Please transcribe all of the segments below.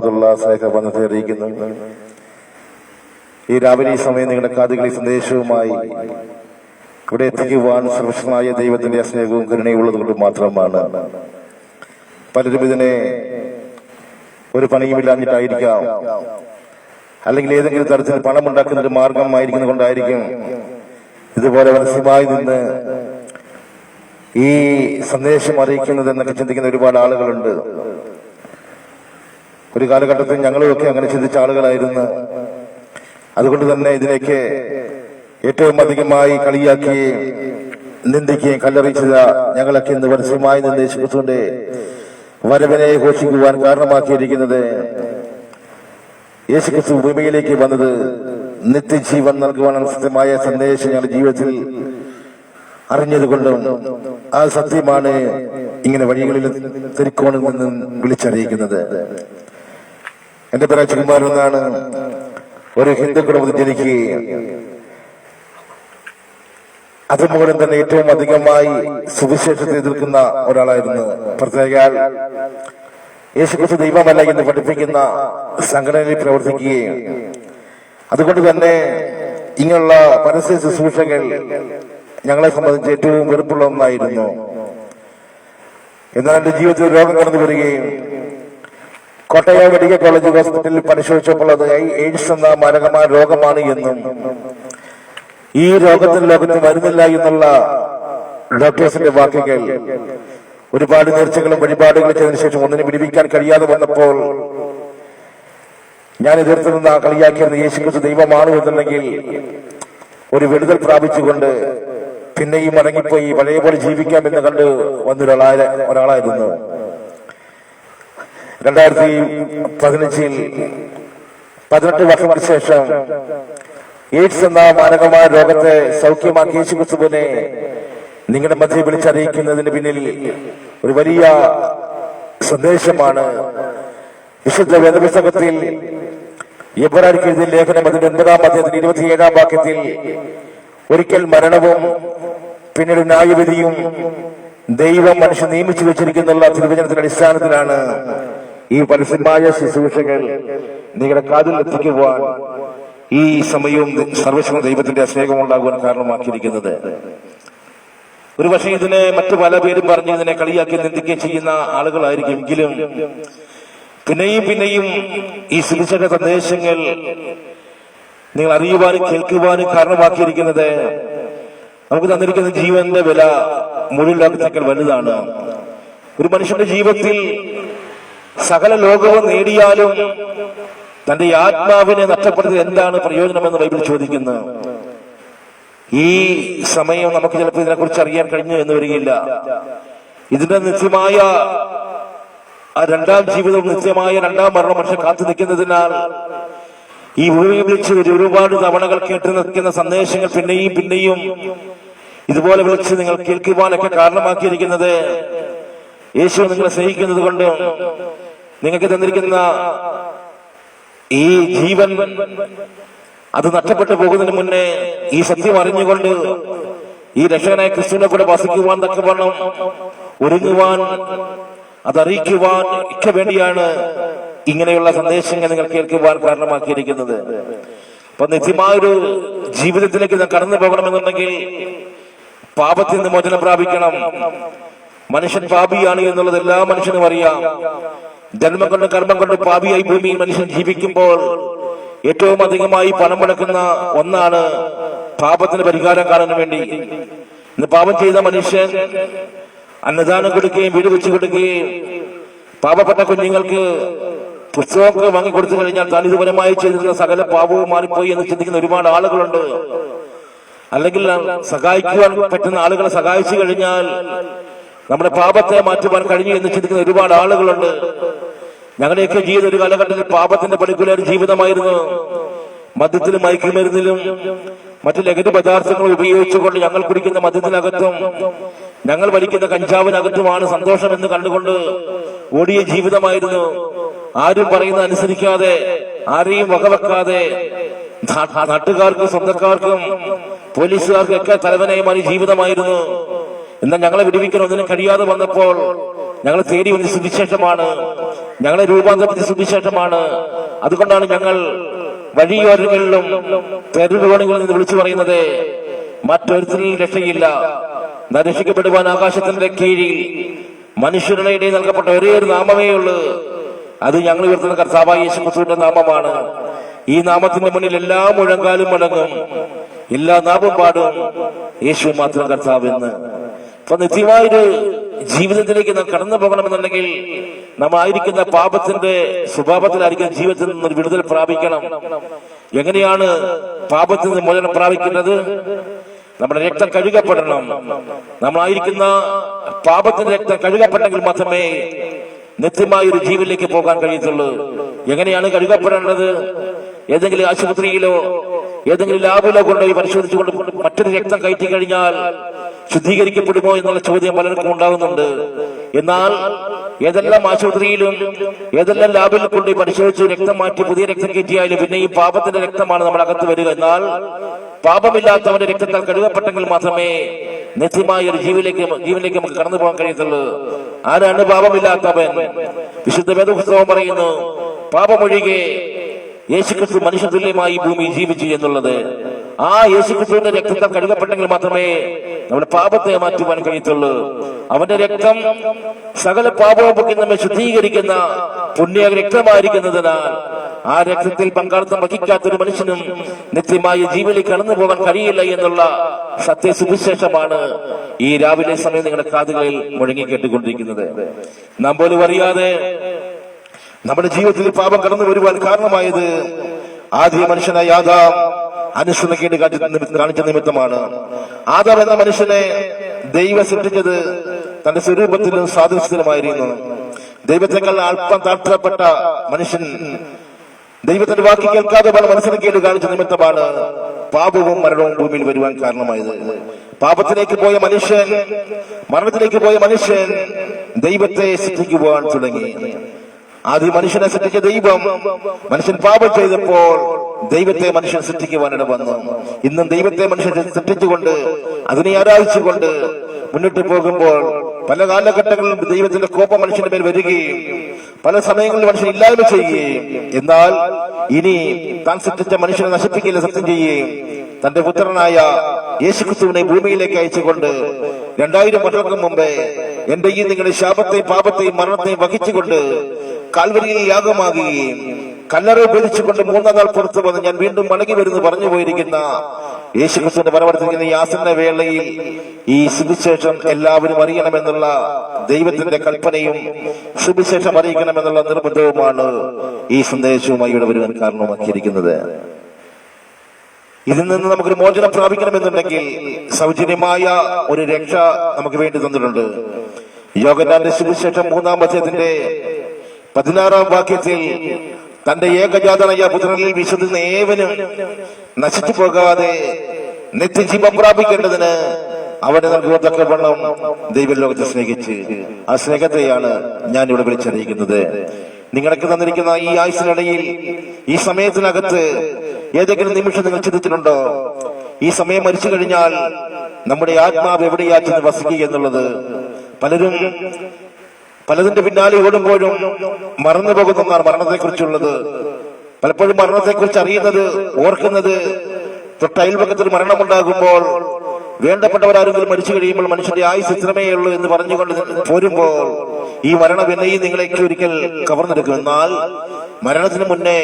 വറഹമത്തുള്ള സ്നേഹബന്ധത്തെ അറിയിക്കുന്നു ഈ രാവിലെ ഈ സമയം നിങ്ങളുടെ കാതുകളിൽ സന്ദേശവുമായി ഇവിടെ എത്തിക്കുവാൻ സർവശനായ ദൈവത്തിന്റെ സ്നേഹവും കരുണയും ഉള്ളതുകൊണ്ട് മാത്രമാണ്. പലരും ഇതിനെ ഒരു പണിയുമില്ലാഞ്ഞിട്ടായിരിക്കാം. അല്ലെങ്കിൽ ഏതെങ്കിലും തരത്തിൽ പണം ഉണ്ടാക്കുന്ന ഒരു മാർഗമായിരിക്കുന്നത് കൊണ്ടായിരിക്കും ഇതുപോലെ മനസ്സിലായി നിന്ന് ഈ സന്ദേശം അറിയിക്കുന്നത് എന്നൊക്കെ ചിന്തിക്കുന്ന ഒരുപാട് ആളുകളുണ്ട്. ഒരു കാലഘട്ടത്തിൽ ഞങ്ങളുമൊക്കെ അങ്ങനെ ചിന്തിച്ച ആളുകളായിരുന്നു. അതുകൊണ്ട് തന്നെ ഇതിനൊക്കെ ഏറ്റവും അധികമായി കളിയാക്കുകയും നിന്ദിക്കുകയും കല്ലെറിയിച്ചത് ഞങ്ങളൊക്കെ ഇന്ന് പരസ്യമായി നിർദ്ദേശിച്ചുകൊണ്ട് വരവിനെ ഘോഷിക്കുവാൻ കാരണമാക്കിയിരിക്കുന്നത് യേശുക്രിസ്തു ഭൂമിയിലേക്ക് വന്നത് നിത്യജീവൻ നൽകുവാനുള്ള സത്യമായ സന്ദേശം ഞങ്ങളുടെ ജീവിതത്തിൽ അറിഞ്ഞതുകൊണ്ടും ആ സത്യമാണ് ഇങ്ങനെ വഴികളിൽ തിരുക്കോണിൽ നിന്നും വിളിച്ചറിയിക്കുന്നത്. എന്റെ പേര് അച്ഛകുമാരൻ എന്നാണ് ഒരു ഹിന്ദു കുടുംബത്തിൽ ജനിക്കുകയും അതുമൂലം തന്നെ ഏറ്റവും അധികമായി സുവിശേഷത്തെ എതിർക്കുന്ന ഒരാളായിരുന്നു. പ്രത്യേക യേശുക്രിസ്തു ദൈവമല്ല എന്ന് പഠിപ്പിക്കുന്ന സംഘടനയിൽ പ്രവർത്തിക്കുകയും അതുകൊണ്ട് തന്നെ ഇങ്ങനെയുള്ള പരസ്യ ശുശ്രൂഷകൾ ഞങ്ങളെ സംബന്ധിച്ച് ഏറ്റവും വെറുപ്പുള്ള ഒന്നായിരുന്നു. എന്നാൽ എന്റെ ജീവിതത്തിൽ രോഗം കടന്നു വരികയും കോട്ടയം മെഡിക്കൽ കോളേജ് ഹോസ്പിറ്റലിൽ പരിശോധിച്ചപ്പോൾ അത് എയ്ഡ്സ് എന്ന മാരകമായ രോഗമാണ് എന്നും ഈ രോഗത്തിന് ലോകത്ത് വരുന്നില്ല എന്നുള്ള ഡോക്ടേഴ്സിന്റെ വാക്കുകൾ ഒരുപാട് നേർച്ചകളും വഴിപാടുകളും ചെയ്തതിനു ശേഷം ഒന്നിനെ പിടിപ്പിക്കാൻ കഴിയാതെ വന്നപ്പോൾ ഞാൻ എതിർത്തിരുന്ന കളിയാക്കിയിരുന്ന യേശുക്രിസ്തു ദൈവമാണ് എന്നുണ്ടെങ്കിൽ ഒരു വിടുതൽ പ്രാപിച്ചുകൊണ്ട് പിന്നെയും മടങ്ങിപ്പോയി പഴയ പോലെ ജീവിക്കാം എന്ന് കണ്ട് വന്നൊരാളായ ഒരാളായിരുന്നു. രണ്ടായിരത്തി പതിനഞ്ചിൽ പതിനെട്ട് വർഷങ്ങൾക്ക് ശേഷം എയ്ഡ്സ് എന്ന മാരകമായ രോഗത്തെ സൗഖ്യമാക്കി യേശുക്രിസ്തുവിനെ നിങ്ങളുടെ മധ്യ വിളിച്ചറിയിക്കുന്നതിന് പിന്നിൽ ഒരു വലിയ സന്ദേശമാണ്. വിശുദ്ധ വേദപുസ്തകത്തിൽ എബ്രാർക്ക് എഴുതിയ ലേഖനം അതിന്റെ ഒൻപതാം അദ്ദേഹത്തിന് ഇരുപത്തിയേഴാം വാക്യത്തിൽ ഒരിക്കൽ മരണവും പിന്നീട് ന്യായവിധിയും ദൈവം മനുഷ്യൻ നിയമിച്ചു വെച്ചിരിക്കുന്നുള്ള തിരുവചനത്തിന്റെ അടിസ്ഥാനത്തിലാണ് ഈ പരസ്യമായ ശുശ്രൂഷകൾ നിങ്ങളുടെ കാതിൽ എത്തിക്കുവാൻ ഈ സമയവും സർവശ്വ ദൈവത്തിന്റെ സ്നേഹം ഉണ്ടാകുവാൻ കാരണമാക്കിയിരിക്കുന്നത്. ഒരു പക്ഷേ ഇതിനെ മറ്റു പല പേരും പറഞ്ഞ് ഇതിനെ കളിയാക്കി നിന്ദിക്കുകയും ചെയ്യുന്ന ആളുകളായിരിക്കും എങ്കിലും പിന്നെയും പിന്നെയും ഈ ശുശ്രൂഷക സന്ദേശങ്ങൾ നിങ്ങൾ അറിയുവാനും കേൾക്കുവാനും കാരണമാക്കിയിരിക്കുന്നത് നമുക്ക് തന്നിരിക്കുന്ന ജീവന്റെ വില മുഴുവൻ വലുതാണ്. ഒരു മനുഷ്യന്റെ ജീവിതത്തിൽ സകല ലോകവും നേടിയാലും തന്റെ ആത്മാവിനെ നഷ്ടപ്പെടുന്നത് എന്താണ് പ്രയോജനമെന്ന് ബൈബിൾ ചോദിക്കുന്നത് ഈ സമയം നമുക്ക് ചിലപ്പോൾ ഇതിനെക്കുറിച്ച് അറിയാൻ കഴിഞ്ഞു എന്ന് വരികയില്ല. ഇതിന്റെ നിത്യമായ ആ രണ്ടാം ജീവിതം നിത്യമായ രണ്ടാം മരണം മനുഷ്യൻ കാത്തു നിൽക്കുന്നതിനാൽ ഈ ഭൂമിയെ വിളിച്ച് ഒരുപാട് തവണകൾ കേട്ട് നിൽക്കുന്ന സന്ദേശങ്ങൾ പിന്നെയും പിന്നെയും ഇതുപോലെ വിളിച്ച് നിങ്ങൾ കേൾക്കുവാനൊക്കെ കാരണമാക്കിയിരിക്കുന്നത്. യേശു നിങ്ങളെ സ്നേഹിക്കുന്നത് കൊണ്ടും നിങ്ങൾക്ക് തന്നിരിക്കുന്ന ഈ ജീവൻ അത് നഷ്ടപ്പെട്ടു പോകുന്നതിന് മുന്നേ ഈ സത്യം അറിഞ്ഞുകൊണ്ട് ഈ രക്ഷകനായ ക്രിസ്തുവിനെ കൂടെ വസിക്കുവാൻ തക്കവണ്ണം ഒരുങ്ങുവാൻ അതറിയിക്കുവാൻ ഒക്കെ വേണ്ടിയാണ് ഇങ്ങനെയുള്ള സന്ദേശങ്ങൾ നിങ്ങൾ കേൾക്കുവാൻ കാരണമാക്കിയിരിക്കുന്നത്. അപ്പൊ നിത്യമായൊരു ജീവിതത്തിലേക്ക് കടന്നു പോകണമെന്നുണ്ടെങ്കിൽ പാപത്തിൽ നിന്ന് മോചനം പ്രാപിക്കണം. മനുഷ്യൻ പാപിയാണ് എന്നുള്ളത് എല്ലാ മനുഷ്യനും അറിയാം. ജന്മം കൊണ്ട് കർമ്മം കൊണ്ട് പാപിയായി ഭൂമിയിൽ മനുഷ്യൻ ജീവിക്കുമ്പോൾ ഏറ്റവും അധികമായി പണം മുടക്കുന്ന ഒന്നാണ് പാപത്തിന് പരിഹാരം കാണാൻ വേണ്ടി. ഇന്ന് പാപം ചെയ്ത മനുഷ്യൻ അന്നദാനം കൊടുക്കുകയും വീട് വെച്ച് കൊടുക്കുകയും പാപപ്പെട്ട കുഞ്ഞുങ്ങൾക്ക് പുസ്തകമൊക്കെ വാങ്ങിക്കൊടുത്തു കഴിഞ്ഞാൽ താൻ ഇതുപരമായി ചെയ്തിരുന്ന സകല പാപവും മാറിപ്പോയി എന്ന് ചിന്തിക്കുന്ന ഒരുപാട് ആളുകളുണ്ട്. അല്ലെങ്കിൽ സഹായിക്കുവാൻ പറ്റുന്ന ആളുകളെ സഹായിച്ചു കഴിഞ്ഞാൽ നമ്മുടെ പാപത്തെ മാറ്റുവാൻ കഴിഞ്ഞു എന്ന് ചിന്തിക്കുന്ന ഒരുപാട് ആളുകളുണ്ട്. ഞങ്ങളുടെയൊക്കെ ജീവിതം ഒരു കാലഘട്ടത്തിൽ പാപത്തിന്റെ പണിക്കുള്ള ഒരു ജീവിതമായിരുന്നു. മദ്യത്തിലും മയക്കുമരുന്നിലും മറ്റു ലഹരി പദാർത്ഥങ്ങൾ ഉപയോഗിച്ചുകൊണ്ട് ഞങ്ങൾ കുടിക്കുന്ന മദ്യത്തിനകത്തും ഞങ്ങൾ വലിക്കുന്ന കഞ്ചാവിനകത്തുമാണ് സന്തോഷം എന്ന് കണ്ടുകൊണ്ട് ഓടിയ ജീവിതമായിരുന്നു. ആരും പറയുന്ന അനുസരിക്കാതെ ആരെയും വകവെക്കാതെ നാട്ടുകാർക്കും സ്വന്തക്കാർക്കും പോലീസുകാർക്കും ഒക്കെ തലവനയുമായി ജീവിതമായിരുന്നു. എന്നാൽ ഞങ്ങളെ വിടുവിക്കാൻ ഒന്നിനും കഴിയാതെ വന്നപ്പോൾ ഞങ്ങൾ തേടി വന്ന സുവിശേഷമാണ് ഞങ്ങളെ രൂപാന്തരത്തിന് സുവിശേഷമാണ്. അതുകൊണ്ടാണ് ഞങ്ങൾ വഴിയോരങ്ങളിലും തെരുവുകളിൽ നിന്ന് വിളിച്ചു പറയുന്നത്. മറ്റൊരുത്തിനും രക്ഷയില്ല. നരക്ഷിക്കപ്പെടുവാൻ രക്ഷിക്കപ്പെടുവാൻ ആകാശത്തിന്റെ കീഴിൽ മനുഷ്യരുടെ ഇടയിൽ നൽകപ്പെട്ട ഒരേ ഒരു നാമമേ ഉള്ളൂ. അത് ഞങ്ങൾ ഉയർത്തുന്ന കർത്താവായ യേശു നാമമാണ്. ഈ നാമത്തിന്റെ മുന്നിൽ എല്ലാ മുഴങ്കാലും മുടങ്ങും എല്ലാ നാമം പാടും. യേശു മാത്രം കർത്താവ് എന്ന്. അപ്പൊ നിത്യമായൊരു ജീവിതത്തിലേക്ക് നാം കടന്നു പോകണമെന്നുണ്ടെങ്കിൽ നാം ആയിരിക്കുന്ന പാപത്തിന്റെ സ്വഭാവത്തിലായിരിക്കുന്ന ജീവിതത്തിൽ നിന്ന് വിടുതൽ പ്രാപിക്കണം. എങ്ങനെയാണ് പാപത്തിൽ നിന്ന് മോചനം പ്രാപിക്കുന്നത്? നമ്മുടെ രക്തം കഴുകപ്പെടണം. നമ്മളായിരിക്കുന്ന പാപത്തിന്റെ രക്തം കഴുകപ്പെട്ടെങ്കിൽ മാത്രമേ നിത്യമായ ഒരു ജീവനിലേക്ക് പോകാൻ കഴിയത്തുള്ളൂ. എങ്ങനെയാണ് കഴുകപ്പെടേണ്ടത്? ഏതെങ്കിലും ആശുപത്രിയിലോ ഏതെങ്കിലും ലാബിലോ കൊണ്ടുപോയി പരിശോധിച്ചുകൊണ്ട് മറ്റൊരു രക്തം കയറ്റി കഴിഞ്ഞാൽ ശുദ്ധീകരിക്കപ്പെടുമോ എന്നുള്ള ചോദ്യം പലർക്കും ഉണ്ടാകുന്നുണ്ട്. എന്നാൽ ഏതെല്ലാം ആശുപത്രിയിലും ഏതെല്ലാം ലാബിൽ കൊണ്ട് പരിശോധിച്ച് രക്തം മാറ്റി പുതിയ രക്തം കയറ്റിയാലും പിന്നെ ഈ പാപത്തിന്റെ രക്തമാണ് നമ്മുടെ അകത്ത് വരിക. എന്നാൽ പാപമില്ലാത്തവന്റെ രക്തത്താൽ കഴുകപ്പെട്ടെങ്കിൽ മാത്രമേ നിത്യമായ ഒരു ജീവിലേക്ക് ജീവനിലേക്ക് നമുക്ക് കടന്നു പോകാൻ കഴിയത്തുള്ളൂ. ആരാണ് പാപമില്ലാത്തവൻ? വിശുദ്ധ വേദപുസ്തകം പറയുന്നു പാപമൊഴികെ യേശുക്രിസ്തു മനുഷ്യതുല്യമായി തുല്യമായി ഭൂമി ജീവിച്ചു എന്നുള്ളത്. ആ യേശുക്രിസ്തുവിന്റെ രക്തത്താൽ കഴുകപ്പെട്ടെങ്കിൽ മാത്രമേ നമ്മുടെ പാപത്തെ മാറ്റുവാൻ കഴിയത്തുള്ളൂ. അവന്റെ രക്തം സകല പാപവും നമ്മെ ശുദ്ധീകരിക്കുന്ന പുണ്യ രക്തമായിരിക്കുന്നതിനാൽ ആ രക്തത്തിൽ പങ്കാളിത്തം വഹിക്കാത്തൊരു മനുഷ്യനും നിത്യമായ ജീവനിൽ കടന്നു പോകാൻ കഴിയില്ല എന്നുള്ള സത്യ സുവിശേഷമാണ് ഈ രാവിലെ സമയം നിങ്ങളുടെ കാതുകളിൽ മുഴങ്ങി കേട്ടുകൊണ്ടിരിക്കുന്നത്. നാം പോലും അറിയാതെ നമ്മുടെ ജീവിതത്തിൽ പാപം കടന്നു വരുവാൻ കാരണമായത് ആദ്യ മനുഷ്യനായ ആദാം. അനുസരണക്കേട് കാണിച്ച നിമിത്തം- കാണിച്ച നിമിത്തമാണ്. ആദാം എന്ന മനുഷ്യനെ ദൈവം സൃഷ്ടിച്ചത് തന്റെ സ്വരൂപത്തിലും സാദൃശ്യത്തിലുമായിരുന്നു ദൈവത്തെക്കാൾ അല്പം താഴ്ത്തപ്പെട്ട മനുഷ്യൻ ദൈവത്തിന്റെ വാക്ക് കേൾക്കാതെ പല മനസ്സിലേക്കേട് കാണിച്ച നിമിത്തമാണ് പാപവും മരണവും ഭൂമിയിൽ വരുവാൻ കാരണമായത്. പാപത്തിലേക്ക് പോയ മനുഷ്യൻ മരണത്തിലേക്ക് പോയ മനുഷ്യൻ ദൈവത്തെ സൃഷ്ടിക്കുവാൻ തുടങ്ങി. ആദ്യം മനുഷ്യനെ സൃഷ്ടിച്ച ദൈവം. മനുഷ്യൻ പാപം ചെയ്തപ്പോൾ ദൈവത്തെ മനുഷ്യൻ സൃഷ്ടിക്കുവാനിട വന്നു. ഇന്നും ദൈവത്തെ മനുഷ്യൻ സൃഷ്ടിച്ചുകൊണ്ട് അതിനെ ആരാധിച്ചുകൊണ്ട് മുന്നിട്ട് പോകുമ്പോൾ പല കാലഘട്ടങ്ങളിലും ദൈവത്തിന്റെ കോപം മനുഷ്യന്റെ മേൽ വരികയും പല സമയങ്ങളിൽ മനുഷ്യൻ ഇല്ലായ്മ ചെയ്യുകയും എന്നാൽ ഇനി താൻ സൃഷ്ടിച്ച മനുഷ്യനെ നശിപ്പിക്കില്ല സത്യം ചെയ്യുകയും തന്റെ പുത്രനായ യേശുക്രിസ്തുവിനെ ഭൂമിയിലേക്ക് അയച്ചുകൊണ്ട് രണ്ടായിരം വർഷങ്ങൾക്ക് മുമ്പേ എന്റെ ഈ നിങ്ങളുടെ ശാപത്തെയും പാപത്തെയും മരണത്തെയും വഹിച്ചുകൊണ്ട് കാൽവരിയിൽ യാഗമാകുകയും കല്ലറ ഉപയോഗിച്ചുകൊണ്ട് മൂന്നാം പുറത്തു വന്ന് ഞാൻ വീണ്ടും മടങ്ങി വരുന്നു പറഞ്ഞു പോയിരിക്കുന്ന യേശുക്രിസ്തുവിന്റെ പരവർത്തിക്കുന്ന ഈ ആസന്ന വേളയിൽ ഈ സുവിശേഷം എല്ലാവരും അറിയണമെന്നുള്ള ദൈവത്തിന്റെ കൽപ്പനയും സുവിശേഷം അറിയിക്കണമെന്നുള്ള നിർബന്ധവുമാണ് ഈ സന്ദേശവുമായി ഇവിടെ വരുവാൻ കാരണമാക്കിയിരിക്കുന്നത്. ഇതിൽ നിന്ന് നമുക്കൊരു മോചനം പ്രാപിക്കണമെന്നുണ്ടെങ്കിൽ സൗജന്യമായ ഒരു രക്ഷ നമുക്ക് വേണ്ടി തന്നിട്ടുണ്ട്. യോഗനാന്റെ സുവിശേഷം മൂന്നാം അധ്യായത്തിന്റെ പതിനാറാം വാക്യത്തിൽ തന്റെ ഏകജാതനായ പുത്രനിൽ വിശുദ്ധ ഏവനും നശിച്ചു പോകാതെ നിത്യജീവം പ്രാപിക്കേണ്ടതിന് അവനെ നൽകുവത്തക്ക വണ്ണം ദൈവലോകത്തെ സ്നേഹിച്ച് ആ സ്നേഹത്തെയാണ് ഞാൻ ഇവിടെ വിളിച്ചറിയിക്കുന്നത്. നിങ്ങൾക്ക് തന്നിരിക്കുന്ന ഈ ആയുസിനിടയിൽ ഈ സമയത്തിനകത്ത് ഏതെങ്കിലും നിമിഷം നിങ്ങൾ ചിന്തിച്ചിട്ടുണ്ടോ? ഈ സമയം മരിച്ചു കഴിഞ്ഞാൽ നമ്മുടെ ആത്മാവ് എവിടെയാ ചെന്ന് വസിക്കുക എന്നുള്ളത്? പലരും പലതിന്റെ പിന്നാലെ ഓടുമ്പോഴും മറന്നു പോകുന്ന ഒന്നാണ് മരണത്തെക്കുറിച്ചുള്ളത്. പലപ്പോഴും മരണത്തെക്കുറിച്ച് അറിയുന്നത് ഓർക്കുന്നത് തൊട്ട് അയൽപക്കത്തിൽ മരണമുണ്ടാകുമ്പോൾ വേണ്ടപ്പെട്ടവരാരെങ്കിലും മരിച്ചു കഴിയുമ്പോൾ മനുഷ്യന്റെ ആയുസ് ഇത്രമേ ഉള്ളൂ എന്ന് പറഞ്ഞുകൊണ്ട് പോരുമ്പോൾ ഈ മരണം എന്നെയും നിങ്ങളേക്ക് ഒരിക്കൽ കവർന്നെടുക്കും. എന്നാൽ മരണത്തിന് മുന്നേ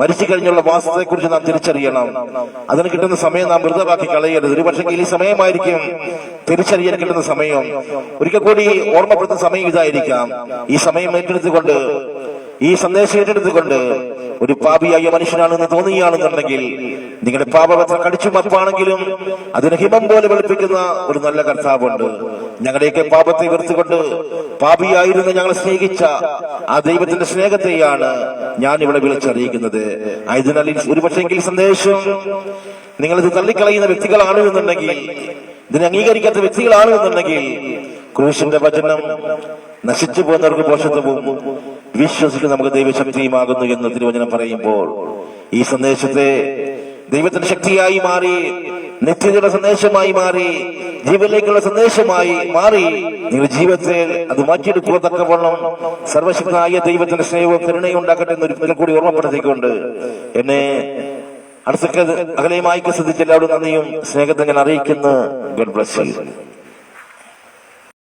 മരിച്ചു കഴിഞ്ഞുള്ള മാസത്തെ കുറിച്ച് നാം തിരിച്ചറിയണം. അതിന് കിട്ടുന്ന സമയം നാം വൃതമാക്കി കളയരുത്. ഒരു പക്ഷേ ഈ സമയമായിരിക്കും തിരിച്ചറിയാൻ കിട്ടുന്ന സമയം. ഒരിക്കൽ കൂടി ഓർമ്മപ്പെടുത്തുന്ന സമയം ഇതായിരിക്കാം. ഈ സമയം ഏറ്റെടുത്തുകൊണ്ട് ഈ സന്ദേശം ഏറ്റെടുത്തുകൊണ്ട് ഒരു പാപിയായ മനുഷ്യനാണെന്ന് തോന്നുകയാണെന്നുണ്ടെങ്കിൽ നിങ്ങളുടെ പാപപത്ര കടിച്ചു മപ്പാണെങ്കിലും അതിന് ഹിമം പോലെ വെളുപ്പിക്കുന്ന ഒരു നല്ല കർത്താവുണ്ട്. ഞങ്ങളുടെയൊക്കെ പാപത്തെ വെറുത്തുകൊണ്ട് പാപിയായിരുന്ന ഞങ്ങളെ സ്നേഹിച്ച ആ ദൈവത്തിന്റെ സ്നേഹത്തെയാണ് ഞാൻ ഇവിടെ വിളിച്ചറിയിക്കുന്നത്. ആയതിനാൽ ഒരു പക്ഷെങ്കിൽ സന്ദേശം നിങ്ങളിത് തള്ളിക്കളയുന്ന വ്യക്തികളാണ് എന്നുണ്ടെങ്കിൽ ഇതിനെ അംഗീകരിക്കാത്ത വ്യക്തികളാണ് എന്നുണ്ടെങ്കിൽ ക്രൂശിന്റെ വചനം നശിച്ചു പോകുന്നവർക്ക് പോഷത്വവും വിശ്വസിക്കുന്ന നമുക്ക് ദൈവശക്തിയുമാകുന്നു എന്ന് തിരുവചനം പറയുമ്പോൾ ഈ സന്ദേശത്തെ ദൈവത്തിന്റെ ശക്തിയായി മാറി നിത്യതയുടെ സന്ദേശമായി മാറി ജീവനിലേക്കുള്ള സന്ദേശമായി മാറി നിങ്ങളുടെ ജീവിതത്തെ അത് മാറ്റിയെടുക്കുവതക്കവണ്ണം സർവശക്തനായ ദൈവത്തിന്റെ സ്നേഹവും കരുണയും ഉണ്ടാക്കട്ടെ എന്നൊരു കൂടി ഓർമ്മപ്പെടുത്തിക്കൊണ്ട് എന്നെ അടുത്ത അകലെയുമായി ശ്രദ്ധിച്ച എല്ലാവരും നന്ദിയും സ്നേഹത്തെ ഞാൻ അറിയിക്കുന്നു. ഗഡ് ബ്ലസ്